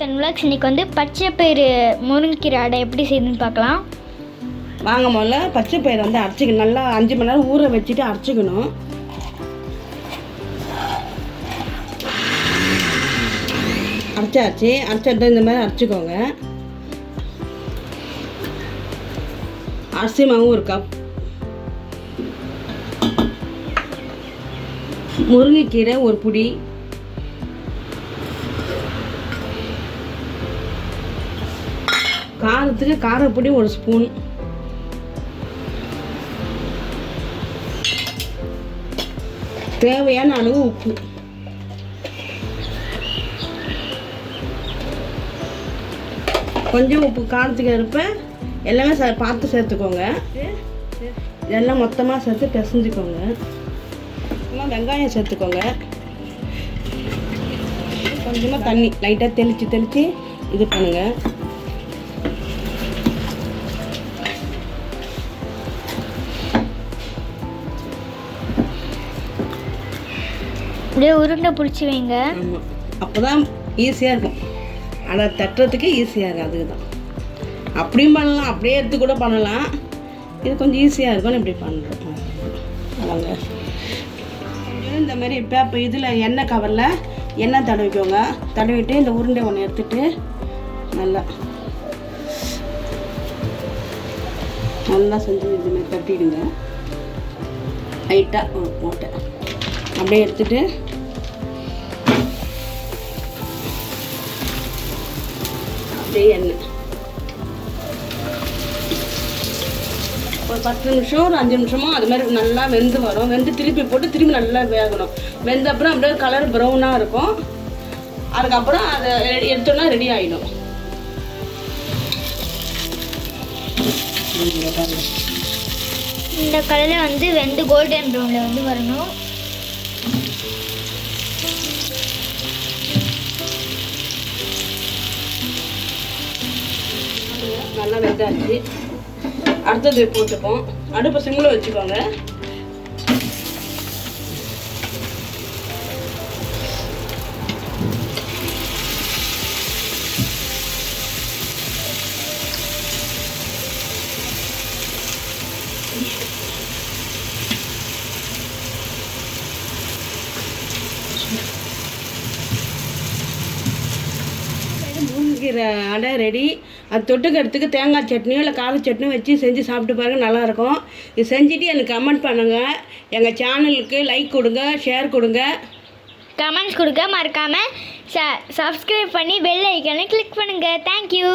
தன் vlogs இன்னைக்கு வந்து பச்சை பயிறு முருங்கைக்கீரை அடை எப்படி செய்யுதுன்னு பார்க்கலாம். வாங்க முதல்ல பச்சை பயிரை வந்து அரைச்சிக்கணும். நல்லா அஞ்சு மணி நேரம் ஊற வச்சுட்டு அரைச்சிக்கணும். அரைச்சாச்சு. அரைச்சிட்டு இந்த மாதிரி அரைச்சிக்கோங்க. அரிசி மாவும் ஒரு கப் முருங்கைக்கீரை ஒரு புடி. காரத்துக்கு காரப்பொடி ஒரு ஸ்பூன். தேவையான அளவு உப்பு. கொஞ்சம் உப்பு காரத்துக்கு இருப்ப எல்லாமே ச பார்த்து சேர்த்துக்கோங்க. எல்லாம் மொத்தமாக சேர்த்து பிசைஞ்சுக்கோங்க. வெங்காயம் சேர்த்துக்கோங்க. கொஞ்சமாக தண்ணி லைட்டாக தெளித்து தெளித்து இது பண்ணுங்கள் அப்படியே உருண்டை பிடிச்சி வைங்க. ஆமாம் அப்போ தான் ஈஸியாக இருக்கும். அதை தட்டுறதுக்கு ஈஸியாக இருக்கும். அதுக்கு தான் அப்படியும் பண்ணலாம். அப்படியே எடுத்து கூட பண்ணலாம். இது கொஞ்சம் ஈஸியாக இருக்கும்னு இப்படி பண்ணுறோம் வாங்க இந்த மாதிரி பேப்பர் இதில் எண்ணெய் கவரில் எண்ணெய் தடவிக்கோங்க. தடவிட்டு இந்த உருண்டை ஒன்று எடுத்துட்டு நல்லா நல்லா செஞ்சு இது மாதிரி தட்டிடுங்க. லைட்டாக போட்டேன். அப்படியே எடுத்துட்டு அப்படியே எண்ணெய். ஒரு பத்து நிமிஷம் ஒரு அஞ்சு நிமிஷமோ அது மாதிரி நல்லா வெந்து வரும். வெந்து திருப்பி போட்டு திரும்பி நல்லா வேகணும். வெந்த அப்புறம் அப்படியே கலர் ப்ரௌனாக இருக்கும். அதுக்கப்புறம் அதை எடுத்தோன்னா ரெடி ஆகிடும் இந்த கலரில் வந்து வெந்து கோல்டன் ப்ரௌனில் வந்து வரணும். நல்லா வெந்தாச்சு அடுத்தது போட்டுப்போம். அடுப்பு சிம்மில் வச்சுக்கோங்க. முருங்கீரை அடை ரெடி அது தொட்டுக்கிறதுக்கு தேங்காய் சட்னியோ இல்லை கார சட்னியோ வச்சு செஞ்சு சாப்பிட்டு பாருங்க நல்லாயிருக்கும். இது செஞ்சுட்டு எனக்கு கமெண்ட் பண்ணுங்கள் எங்கள் சேனலுக்கு லைக் கொடுங்க ஷேர் கொடுங்க. கமெண்ட்ஸ் கொடுக்க மறக்காமல் ச சப்ஸ்கிரைப் பண்ணி பெல் ஐக்கனை கிளிக் பண்ணுங்கள் தேங்க்யூ